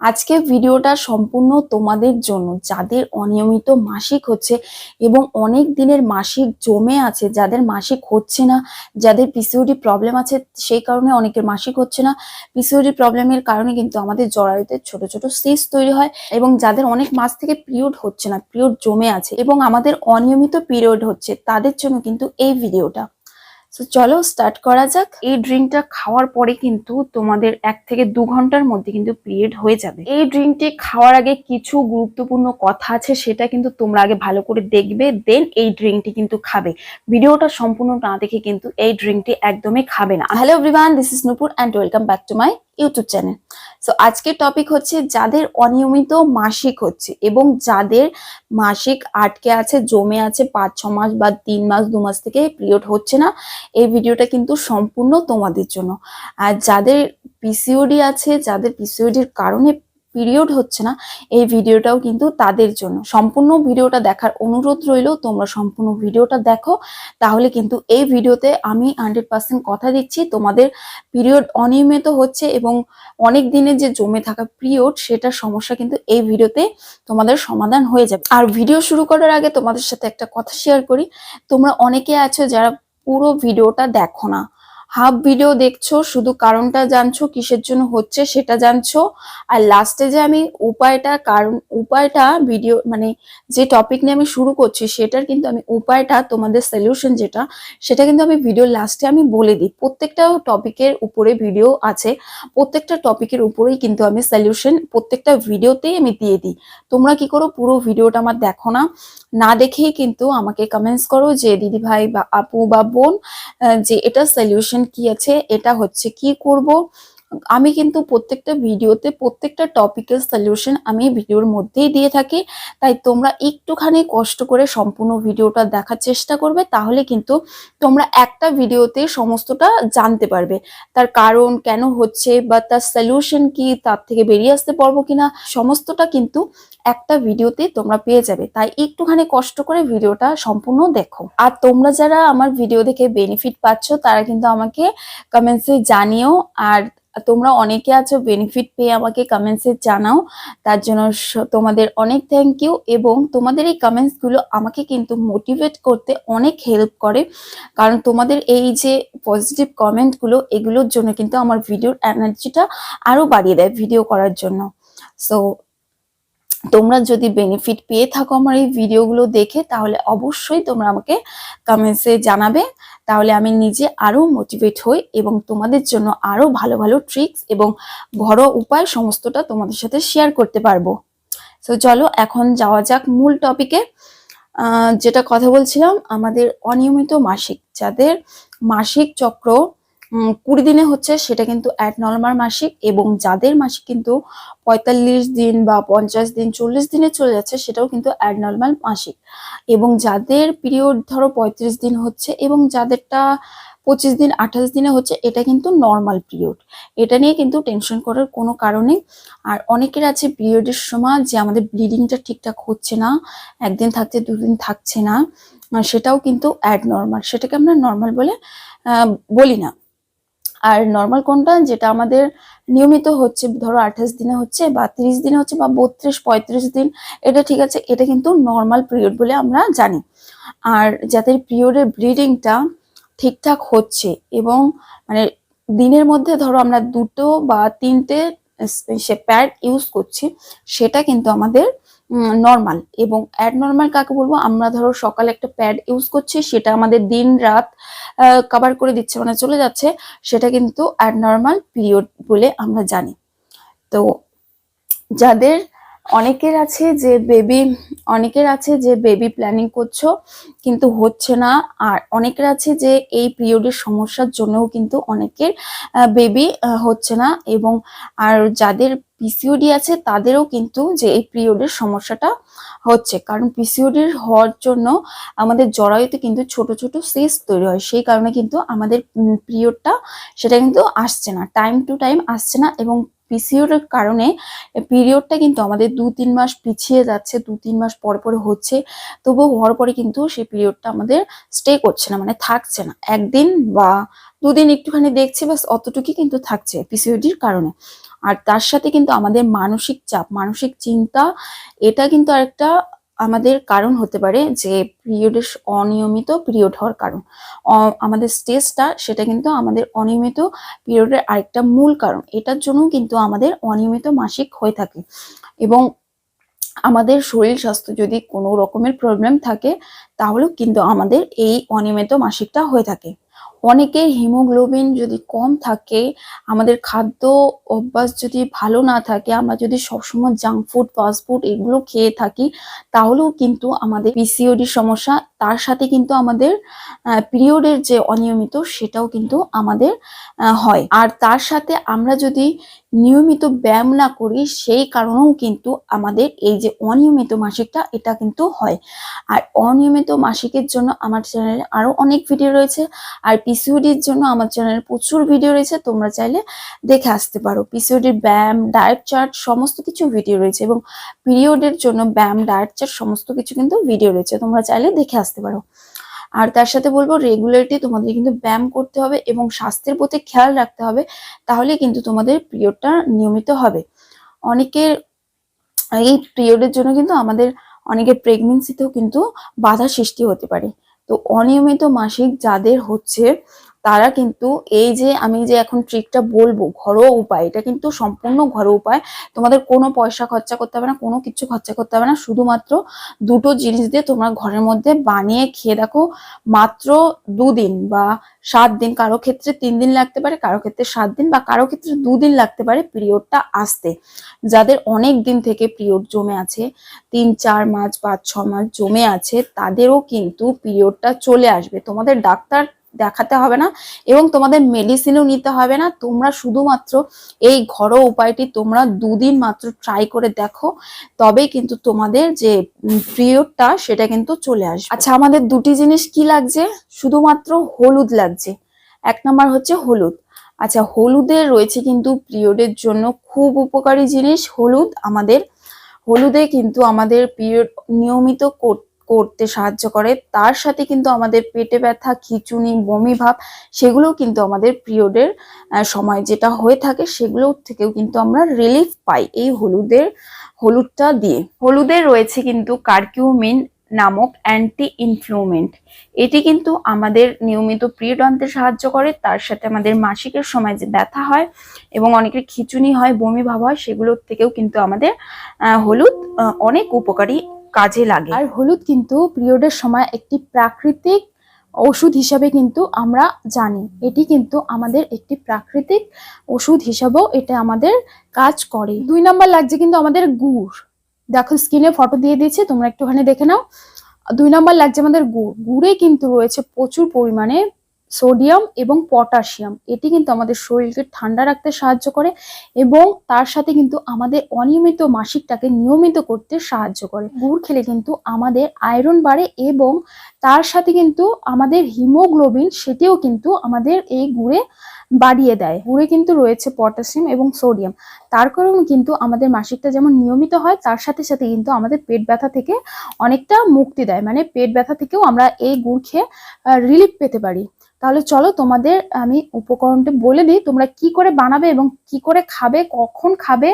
আজকে ভিডিওটা সম্পূর্ণ তোমাদের জন্য, যাদের অনিয়মিত মাসিক হচ্ছে এবং অনেক দিনের মাসিক জমে আছে, যাদের মাসিক হচ্ছে না, যাদের পিসিওডি প্রবলেম আছে, সেই কারণে অনেকের মাসিক হচ্ছে না। পিসিওডি প্রবলেমের কারণে কিন্তু আমাদের জরায়ুতে ছোট ছোট সিস তৈরি হয় এবং যাদের অনেক মাস থেকে পিরিয়ড হচ্ছে না পিরিয়ড জমে আছে এবং আমাদের অনিয়মিত পিরিয়ড হচ্ছে, তাদের জন্য কিন্তু এই ভিডিওটা। তো চলো স্টার্ট করা যাক। এই ড্রিঙ্কটা খাওয়ার পরে কিন্তু তোমাদের এক থেকে দু ঘণ্টার মধ্যে কিন্তু পিরিয়ড হয়ে যাবে। এই ড্রিঙ্কটি খাওয়ার আগে কিছু গুরুত্বপূর্ণ কথা আছে, সেটা কিন্তু তোমরা আগে ভালো করে দেখবে দেন এই ড্রিঙ্কটি কিন্তু খাবে। ভিডিওটা সম্পূর্ণ না দেখে কিন্তু এই ড্রিঙ্কটি একদমই খাবে না। Hello everyone this is Nupur and welcome back to my YouTube channel. So আজকের টপিক হচ্ছে যাদের অনিয়মিত মাসিক হচ্ছে এবং যাদের মাসিক আটকে আছে, জমে আছে পাঁচ, ছ মাস বা তিন মাস, দু মাস থেকে পিরিয়ড হচ্ছে না। এই ভিডিওটা কিন্তু সম্পূর্ণ তোমাদের জন্য। আর যাদের পিসিওডি আছে, যাদের পিসিওডির কারণে পিরিয়ড হচ্ছে না, এই ভিডিওটাও কিন্তু তাদের জন্য। সম্পূর্ণ ভিডিওটা দেখার অনুরোধ রইল, তোমরা সম্পূর্ণ ভিডিওটা দেখো। তাহলে কিন্তু এই ভিডিওতে আমি হান্ড্রেড পার্সেন্ট কথা দিচ্ছি। তোমাদের পিরিয়ড অনিয়মিত হচ্ছে এবং অনেক দিনের যে জমে থাকা পিরিয়ড সেটার সমস্যা কিন্তু এই ভিডিওতে তোমাদের সমাধান হয়ে যাবে। আর ভিডিও শুরু করার আগে তোমাদের সাথে একটা কথা শেয়ার করি। তোমরা অনেকে আছো যারা পুরো ভিডিওটা দেখো না। হাফ ভিডিও দেখছ, শুধু কারণটা জানছো, কিসের জন্য হচ্ছে সেটা জানছো। আর লাস্টে যে আমি উপায়টা, কারণ উপায়টা ভিডিও মানে যে টপিক নিয়ে আমি শুরু করছি, সেটার কিন্তু আমি উপায়টা, তোমাদের সলিউশন যেটা, সেটা কিন্তু আমি ভিডিও লাস্টে আমি বলে দিই। প্রত্যেকটা টপিকের উপরে ভিডিও আছে, প্রত্যেকটা টপিকের উপরেই কিন্তু আমি সলিউশন প্রত্যেকটা ভিডিওতেই আমি দিয়ে দিই। তোমরা কি করো, পুরো ভিডিওটা আমার দেখো না। না দেখেই কিন্তু আমাকে কমেন্টস করো যে দিদি ভাই বা আপু বা বোন যে এটা সলিউশন কি আছে? এটা হচ্ছে কি করব? আমি কিন্তু প্রত্যেকটা ভিডিওতে প্রত্যেকটা টপিকের সলিউশন আমি ভিডিওর মধ্যেই দিয়ে থাকি। তাই তোমরা একটুখানি কষ্ট করে সম্পূর্ণ ভিডিওটা দেখার চেষ্টা করবে, তাহলে কিন্তু তোমরা একটা ভিডিওতে সমস্তটা জানতে পারবে। তার কারণ কেন হচ্ছে বা তার সলিউশন কি, তার থেকে বেরিয়ে আসতে পারব কিনা, সমস্তটা কিন্তু একটা ভিডিওতে তোমরা পেয়ে যাবে। তাই একটুখানি কষ্ট করে ভিডিওটা সম্পূর্ণ দেখো। আর তোমরা যারা আমার ভিডিও দেখে বেনিফিট পাচ্ছ, তারা কিন্তু আমাকে কমেন্টসে জানিও। আর তোমরা অনেকে আছো বেনিফিট পেয়ে আমাকে কমেন্টসে জানাও। তার জন্য তোমাদের অনেক থ্যাংক ইউ এবং তোমাদের এই কমেন্টসগুলো আমাকে কিন্তু মোটিভেট করতে অনেক হেল্প করে। কারণ তোমাদের এই যে পজিটিভ কমেন্টগুলো এগুলোর জন্য কিন্তু আমার ভিডিওর এনার্জিটা আরও বাড়িয়ে দেয় ভিডিও করার জন্য। সো তোমরা যদি বেনিফিট পেয়ে থাকো আমার এই ভিডিওগুলো দেখে, তাহলে অবশ্যই তোমরা আমাকে কমেন্টসে জানাবে। তাহলে আমি নিজে আরও মোটিভেট হই এবং তোমাদের জন্য আরও ভালো ভালো ট্রিক্স এবং ঘরোয়া উপায় সমস্তটা তোমাদের সাথে শেয়ার করতে পারব। তো চলো এখন যাওয়া যাক মূল টপিকে যেটা কথা বলছিলাম, আমাদের অনিয়মিত মাসিক, যাদের মাসিক চক্র কুড়ি দিনে হচ্ছে সেটা কিন্তু অ্যাড নর্মাল মাসিক এবং যাদের মাসিক কিন্তু পঁয়তাল্লিশ দিন বা পঞ্চাশ দিন, চল্লিশ দিনে চলে যাচ্ছে সেটাও কিন্তু অ্যাড নর্মাল মাসিক। এবং যাদের পিরিয়ড ধরো পঁয়ত্রিশ দিন হচ্ছে এবং যাদেরটা পঁচিশ দিন, আঠাশ দিনে হচ্ছে এটা কিন্তু নর্মাল পিরিয়ড এটা নিয়ে কিন্তু টেনশন করার কোনো কারণে আর অনেকের আছে পিরিয়ডের সময় যে আমাদের ব্লিডিংটা ঠিকঠাক হচ্ছে না, একদিন থাকছে, দুদিন থাকছে না, সেটাও কিন্তু অ্যাড নর্মাল সেটাকে আমরা নর্মাল বলে বলি না। আর নর্মাল কোনটা? যেটা আমাদের নিয়মিত হচ্ছে, ধরো আঠাশ দিনে হচ্ছে বা তিরিশ দিনে হচ্ছে বা বত্রিশ, পঁয়ত্রিশ দিন, এটা ঠিক আছে, এটা কিন্তু নর্মাল পিরিয়ড বলে আমরা জানি। আর যাদের পিরিয়ডের ব্লিডিংটা ঠিকঠাক হচ্ছে এবং মানে দিনের মধ্যে ধরো আমরা দুটো বা তিনটে সে প্যাড ইউজ করছি, সেটা কিন্তু আমাদের নর্মাল এবং অ্যাড নর্মাল কাকে বলব? আমরা ধরো সকালে একটা প্যাড ইউজ করছি, সেটা আমাদের দিন রাত কভার করে দিচ্ছে মানে চলে যাচ্ছে, সেটা কিন্তু অ্যাডনর্মাল পিরিয়ড বলে আমরা জানি। তো যাদের অনেকের আছে যে বেবি অনেকের আছে যে বেবি প্ল্যানিং করছ, কিন্তু হচ্ছে না। আর অনেকের আছে যে এই পিরিয়ডের সমস্যার জন্যও কিন্তু অনেকের বেবি হচ্ছে না। এবং আর যাদের পিসিওডি আছে, তাদেরও কিন্তু যে এই পিরিয়ডের সমস্যাটা হচ্ছে। কারণ পিসিওডির হওয়ার জন্য আমাদের জরায়ুতে কিন্তু ছোট ছোট সিস তৈরি হয়। সেই কারণে কিন্তু আমাদের পিরিয়ডটা সেটা কিন্তু আসছে না। টাইম টু টাইম আসছে না এবং পিসিওডের কারণে পিরিয়ডটা কিন্তু আমাদের দু তিন মাস পিছিয়ে যাচ্ছে, দু তিন মাস পর পর হচ্ছে। তবুও হওয়ার পরে কিন্তু সেই পিরিয়ডটা আমাদের স্টে করছে না মানে থাকছে না। একদিন বা দুদিন একটুখানি দেখছে বাস অতটুকুই কিন্তু থাকছে পিসিওডির কারণে। আর তার সাথে কিন্তু আমাদের মানসিক চাপ, মানসিক চিন্তা, এটা কিন্তু আরেকটা আমাদের কারণ হতে পারে যে পিরিয়ডের অনিয়মিত পিরিয়ড হওয়ার কারণ। আমাদের স্টেজটা সেটা কিন্তু আমাদের অনিয়মিত পিরিয়ডের আরেকটা মূল কারণ। এটার জন্য কিন্তু আমাদের অনিয়মিত মাসিক হয়ে থাকে। এবং আমাদের শরীর স্বাস্থ্য যদি কোনো রকমের প্রবলেম থাকে, তাহলেও কিন্তু আমাদের এই অনিয়মিত মাসিকটা হয়ে থাকে। অনেকের হিমোগ্লোবিন যদি কম থাকে, আমাদের খাদ্য অভ্যাস যদি ভালো না থাকে, আমরা যদি সবসময় জাঙ্ক ফুড ফাস্ট ফুড এগুলো খেয়ে থাকি, তাহলেও কিন্তু আমাদের পিসিওডি সমস্যা, তার সাথে কিন্তু আমাদের পিরিয়ডের যে অনিয়মিত, সেটাও কিন্তু আমাদের হয়। আর তার সাথে আমরা যদি নিয়মিত ব্যায়াম না করি, সেই কারণেও কিন্তু আমাদের এই যে অনিয়মিত মাসিকটা, এটা কিন্তু হয়। আর অনিয়মিত মাসিকের জন্য আমার চ্যানেলে আরও অনেক ভিডিও রয়েছে। আর পিসিওডির জন্য আমার চ্যানেলে প্রচুর ভিডিও রয়েছে, তোমরা চাইলে দেখে আসতে পারো। পিসিওডির ব্যায়াম ডায়েট চার্ট সমস্ত কিছু ভিডিও রয়েছে এবং পিরিয়ডের জন্য ব্যায়াম ডায়েট চার্ট সমস্ত কিছু কিন্তু ভিডিও রয়েছে। তোমরা চাইলে দেখে আসতে পারো। আর তার সাথে বলব রেগুলারলি তোমাদের কিন্তু ব্যায়াম করতে হবে এবং স্বাস্থ্যের প্রতি খেয়াল রাখতে হবে, তাহলে কিন্তু তোমাদের পিরিয়ডটা নিয়মিত হবে। অনেকের এই পিরিয়ডের জন্য কিন্তু আমাদের অনেকের প্রেগনেন্সিতেও কিন্তু বাধা সৃষ্টি হতে পারে। তো অনিয়মিত মাসিক যাদের হচ্ছে তারা কিন্তু এই যে আমি যে এখন ট্রিকটা বলব, ঘরোয়া উপায়, এটা কিন্তু সম্পূর্ণ ঘরোয়া উপায়। তোমাদের কোনো পয়সা খরচা করতে হবে না, কোনো কিছু খরচা করতে হবে না। শুধুমাত্র দুটো জিনিস দিয়ে তোমরা ঘরের মধ্যে বানিয়ে খেয়ে দেখো, মাত্র দুদিন বা সাত দিন, কারও ক্ষেত্রে তিন দিন লাগতে পারে, কারও ক্ষেত্রে সাত দিন বা কারও ক্ষেত্রে দুদিন লাগতে পারে পিরিয়ডটা আসতে। যাদের অনেক দিন থেকে পিরিয়ড জমে আছে, তিন, চার মাস, পাঁচ, ছ মাস জমে আছে, তাদেরও কিন্তু পিরিয়ডটা চলে আসবে। তোমাদের ডাক্তার দেখাতে হবে না, এবং তোমাদের মেডিসিনও নিতে হবে না। তোমরা শুধুমাত্র এই ঘরোয়া উপায়টি তোমরা দুদিন মাত্র ট্রাই করে দেখো, তবেই কিন্তু তোমাদের যে পিরিয়ডটা সেটা কিন্তু চলে আসবে। আচ্ছা আমাদের দুটি জিনিস কি লাগছে? শুধুমাত্র হলুদ লাগছে। এক নাম্বার হচ্ছে হলুদ। আচ্ছা হলুদের রয়েছে কিন্তু পিরিয়ডের জন্য খুব উপকারী জিনিস হলুদ। আমাদের হলুদে কিন্তু আমাদের পিরিয়ড নিয়মিত কর- করতে সাহায্য করে। তার সাথে কিন্তু আমাদের পেটে ব্যথা, খিচুনি, বমি ভাব, সেগুলোও কিন্তু আমাদের পিরিয়ডের সময় যেটা হয়ে থাকে সেগুলো থেকেও কিন্তু আমরা রিলিফ পাই এই হলুদের, হলুদটা দিয়ে। হলুদে রয়েছে কিন্তু কার্কিউমিন নামক অ্যান্টি ইনফ্লুমেন্ট এটি কিন্তু আমাদের নিয়মিত পিরিয়ড আনতে সাহায্য করে। তার সাথে আমাদের মাসিকের সময় যে ব্যথা হয় এবং অনেকের খিচুনি হয়, বমি ভাব হয়, সেগুলোর থেকেও কিন্তু আমাদের হলুদ অনেক উপকারী কাজে লাগে। আর হলুদ কিন্তু পিরিয়ডের সময় একটি প্রাকৃতিক ওষুধ হিসাবে কিন্তু আমরা জানি। এটি কিন্তু আমাদের একটি প্রাকৃতিক ওষুধ হিসাবেও এটা আমাদের কাজ করে। দুই নাম্বার লাগছে কিন্তু আমাদের গুড়। দেখো স্ক্রিনে ফটো দিয়ে দিয়েছে, তোমরা একটুখানি দেখে নাও। দুই নম্বর লাগছে আমাদের গুড়। গুড়ে কিন্তু রয়েছে প্রচুর পরিমাণে সোডিয়াম এবং পটাশিয়াম। এটি কিন্তু আমাদের শরীরকে ঠান্ডা রাখতে সাহায্য করে এবং তার সাথে কিন্তু আমাদের অনিয়মিত মাসিকটাকে নিয়মিত করতে সাহায্য করে। গুড় খেলে কিন্তু আমাদের আয়রন বাড়ে এবং তার সাথে কিন্তু আমাদের হিমোগ্লোবিন সেটিও কিন্তু আমাদের এই গুড়ে বাড়িয়ে দেয়। গুড়ে কিন্তু রয়েছে পটাশিয়াম এবং সোডিয়াম। তার কারণে কিন্তু আমাদের মাসিকটা যেমন নিয়মিত হয়, তার সাথে সাথে কিন্তু আমাদের পেট ব্যথা থেকে অনেকটা মুক্তি দেয়। মানে পেট ব্যথা থেকেও আমরা এই গুড় খেয়ে রিলিফ পেতে পারি। তাহলে চলো তোমাদের আমি উপকরণটা বলে দিই, তোমরা কি করে বানাবে এবং কি করে খাবে, কখন খাবে,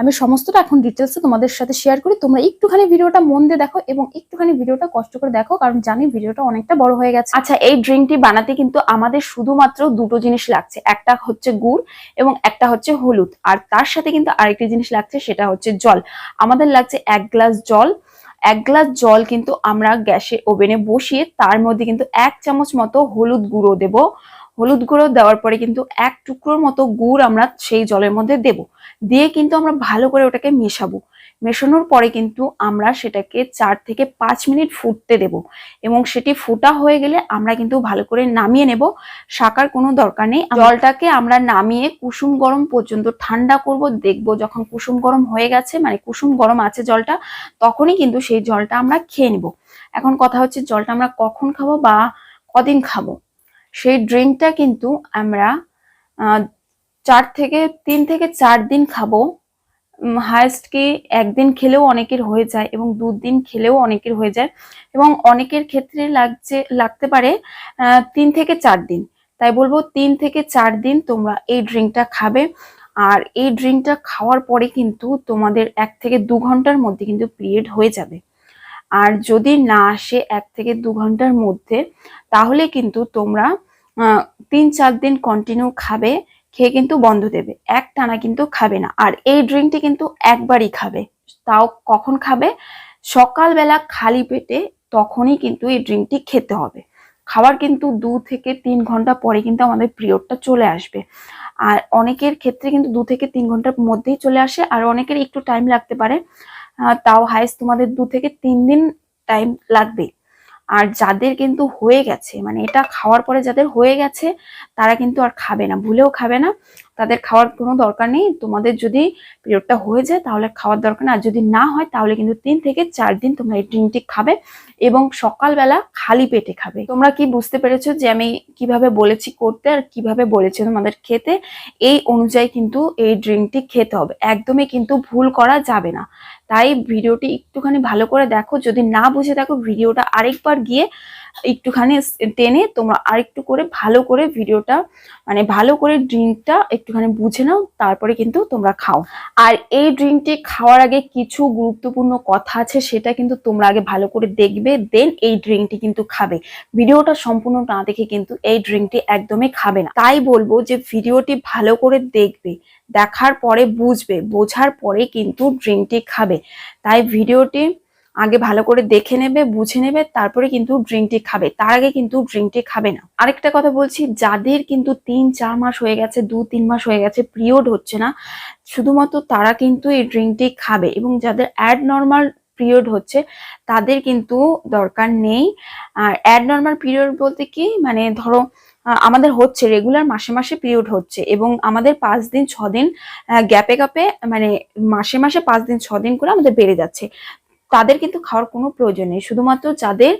আমি সমস্তটা এখন ডিটেলসে তোমাদের সাথে শেয়ার করি। তোমরা একটুখানি ভিডিওটা মন দিয়ে দেখো এবং একটুখানি ভিডিওটা কষ্ট করে দেখো, কারণ জানি ভিডিওটা অনেকটা বড় হয়ে গেছে। আচ্ছা এই ড্রিঙ্কটি বানাতে কিন্তু আমাদের শুধুমাত্র দুটো জিনিস লাগছে, একটা হচ্ছে গুড় এবং একটা হচ্ছে হলুদ। আর তার সাথে কিন্তু আরেকটি জিনিস লাগছে, সেটা হচ্ছে জল। আমাদের লাগছে এক গ্লাস জল এক গ্লাস জল কিন্তু আমরা গ্যাসে ওভেনে বসিয়ে তার মধ্যে কিন্তু এক চামচ মতো হলুদ গুঁড়ো দেব। হলুদ গুঁড়ো দেওয়ার পরে কিন্তু এক টুকরোর মতো গুড় আমরা সেই জলের মধ্যে দেব। দিয়ে কিন্তু আমরা ভালো করে ওটাকে মেশাবো। মেশানোর পরে কিন্তু আমরা সেটাকে চার থেকে পাঁচ মিনিট ফুটতে দেব এবং সেটি ফোটা হয়ে গেলে আমরা কিন্তু ভালো করে নামিয়ে নেব। শাকার কোনো দরকার নেই। জলটাকে আমরা নামিয়ে কুসুম গরম পর্যন্ত ঠান্ডা করব দেখব যখন কুসুম গরম হয়ে গেছে মানে কুসুম গরম আছে জলটা তখনই কিন্তু সেই জলটা আমরা খেয়ে নিব। এখন কথা হচ্ছে জলটা আমরা কখন খাব বা কদিন খাব? সেই ড্রিঙ্কটা কিন্তু আমরা আহ, চার থেকে তিন থেকে চার দিন খাব। হায়েস্ট কি একদিন খেলেও অনেকের হয়ে যায় এবং দুদিন খেলেও অনেকের হয়ে যায় এবং অনেকের ক্ষেত্রে লাগছে, লাগতে পারে তিন থেকে চার দিন। তাই বলব তিন থেকে চার দিন তোমরা এই ড্রিঙ্কটা খাবে। আর এই ড্রিঙ্কটা খাওয়ার পরে কিন্তু তোমাদের এক থেকে দু ঘণ্টার মধ্যে কিন্তু পিরিয়ড হয়ে যাবে। আর যদি না আসে এক থেকে দু ঘণ্টার মধ্যে, তাহলে কিন্তু তোমরা তিন চার দিন কন্টিনিউ খাবে খেয়ে কিন্তু বন্ধ দেবে। এক টানা কিন্তু খাবে না। আর এই ড্রিঙ্কটি কিন্তু একবারই খাবে। তাও কখন খাবে? সকালবেলা খালি পেটে তখনই কিন্তু এই ড্রিঙ্কটি খেতে হবে। খাবার কিন্তু দু থেকে তিন ঘণ্টা পরে কিন্তু আমাদের পিরিয়ডটা চলে আসবে। আর অনেকের ক্ষেত্রে কিন্তু দু থেকে তিন ঘণ্টার মধ্যেই চলে আসে। আর অনেকের একটু টাইম লাগতে পারে। তাও হাইস্ট তোমাদের দু থেকে তিন দিন টাইম লাগবে আর যাদের কিন্তু হয়ে গেছে মানে এটা খাওয়ার পরে যাদের হয়ে গেছে, তারা কিন্তু আর খাবে না, ভুলেও খাবে না। তাদের খাওয়ার কোনো দরকার নেই। তোমাদের যদি পিরিয়ডটা হয়ে যায়, তাহলে খাওয়ার দরকার নেই। আর যদি না হয়, তাহলে কিন্তু তিন থেকে চার দিন তোমরা এই ড্রিঙ্কটি খাবে এবং সকালবেলা খালি পেটে খাবে। তোমরা কি বুঝতে পেরেছ যে আমি কীভাবে বলেছি করতে আর কীভাবে বলেছি তোমাদের খেতে? এই অনুযায়ী কিন্তু এই ড্রিঙ্কটি খেতে হবে। একদমই কিন্তু ভুল করা যাবে না। তাই ভিডিওটি একটুখানি ভালো করে দেখো। যদি না বুঝে দেখো ভিডিওটা আরেকবার গিয়ে একটুখানি টেনে তোমরা আরেকটু করে ভালো করে ভিডিওটা মানে ভালো করে ড্রিঙ্কটা একটুখানি বুঝে নাও, তারপরে কিন্তু তোমরা খাও। আর এই ড্রিঙ্কটি খাওয়ার আগে কিছু গুরুত্বপূর্ণ কথা আছে, সেটা কিন্তু তোমরা আগে ভালো করে দেখবে, দেন এই ড্রিঙ্কটি কিন্তু খাবে। ভিডিওটা সম্পূর্ণ না দেখে কিন্তু এই ড্রিঙ্কটি একদমই খাবে না। তাই বলব যে ভিডিওটি ভালো করে দেখবে, দেখার পরে বুঝবে, বোঝার পরে কিন্তু ড্রিঙ্কটি খাবে। তাই ভিডিওটি আগে ভালো করে দেখে নেবে, বুঝে নেবে, তারপরে কিন্তু ড্রিঙ্কটি খাবে। তার আগে কিন্তু ড্রিঙ্কটি খাবে না। আরেকটা কথা বলছি, যাদের কিন্তু তিন, চার মাস হয়ে গেছে, দু, তিন মাস হয়ে গেছে পিরিয়ড হচ্ছে না, শুধুমাত্র তারা কিন্তু এই ড্রিঙ্কটি খাবে এবং যাদের অ্যাড নর্মাল পিরিয়ড হচ্ছে, তাদের কিন্তু দরকার নেই। আর অ্যাড নর্মাল পিরিয়ড বলতে কি? মানে ধরো আমাদের হচ্ছে রেগুলার মাসে মাসে পিরিয়ড হচ্ছে এবং আমাদের পাঁচ দিন, ছ দিন গ্যাপে গ্যাপে মানে মাসে মাসে পাঁচ দিন, ছ দিন করে আমাদের বেড়ে যাচ্ছে। তাদের কিন্তু খাওয়ার কোনো প্রয়োজন নেই। শুধুমাত্র যাদের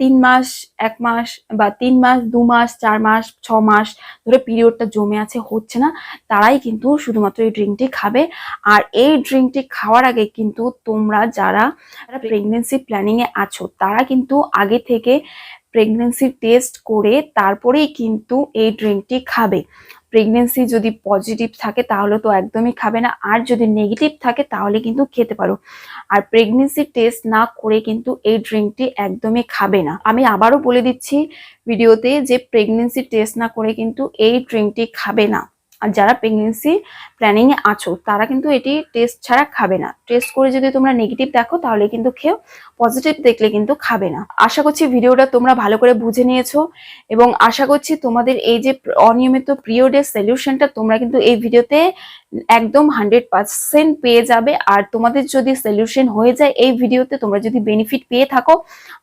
তিন মাস, এক মাস বা তিন মাস, দু মাস, চার মাস, ছ মাস ধরে পিরিয়ডটা জমে আছে, হচ্ছে না, তারাই কিন্তু শুধুমাত্র এই ড্রিঙ্কটি খাবে। আর এই ড্রিঙ্কটি খাওয়ার আগে কিন্তু তোমরা যারা প্রেগনেন্সি প্ল্যানিং এ আছো, তারা কিন্তু আগে থেকে প্রেগনেন্সি টেস্ট করে তারপরেই কিন্তু এই ড্রিঙ্কটি খাবে। প্রেগনেন্সি যদি পজিটিভ থাকে, তাহলে তো একদমই খাবে না। আর যদি নেগেটিভ থাকে, তাহলে কিন্তু খেতে পারো। আর প্রেগনেন্সি টেস্ট না করে কিন্তু এই ড্রিঙ্কটি একদমই খাবে না। আমি আবারও বলে দিচ্ছি ভিডিওতে যে প্রেগনেন্সি টেস্ট না করে কিন্তু এই ড্রিঙ্কটি খাবে না। আর যারা প্রেগনেন্সি প্ল্যানিংয়ে আছো, তারা কিন্তু এটি টেস্ট ছাড়া খাবে না। টেস্ট করে যদি তোমরা নেগেটিভ দেখো, তাহলে কিন্তু খেও পজিটিভ দেখলে কিন্তু খাবে না। আশা করছি ভিডিওটা তোমরা ভালো করে বুঝে নিয়েছো এবং আশা করছি তোমাদের এই যে অনিয়মিত পিরিয়ডের সলিউশনটা তোমরা কিন্তু এই ভিডিওতে একদম হান্ড্রেড পার্সেন্ট পেয়ে যাবে। আর তোমাদের যদি সলিউশন হয়ে যায় এই ভিডিওতে, তোমরা যদি বেনিফিট পেয়ে থাকো,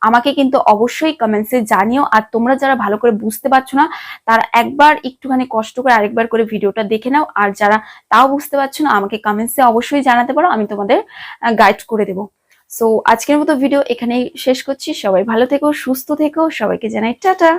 আমাকে কিন্তু অবশ্যই কমেন্টসে জানিও। আর তোমরা যারা ভালো করে বুঝতে পারছ না, তারা একবার একটুখানি কষ্ট করে আরেকবার করে ভিডিওটা দেখে নাও। আর যারা তাও বুঝতে পারছ না, আমাকে কমেন্টসে অবশ্যই জানাতে পারো, আমি তোমাদের গাইড করে দেবো। সো আজকের মতো ভিডিও এখানেই শেষ করছি। সবাই ভালো থেকো, সুস্থ থেকো। সবাইকে জানাই টাটা।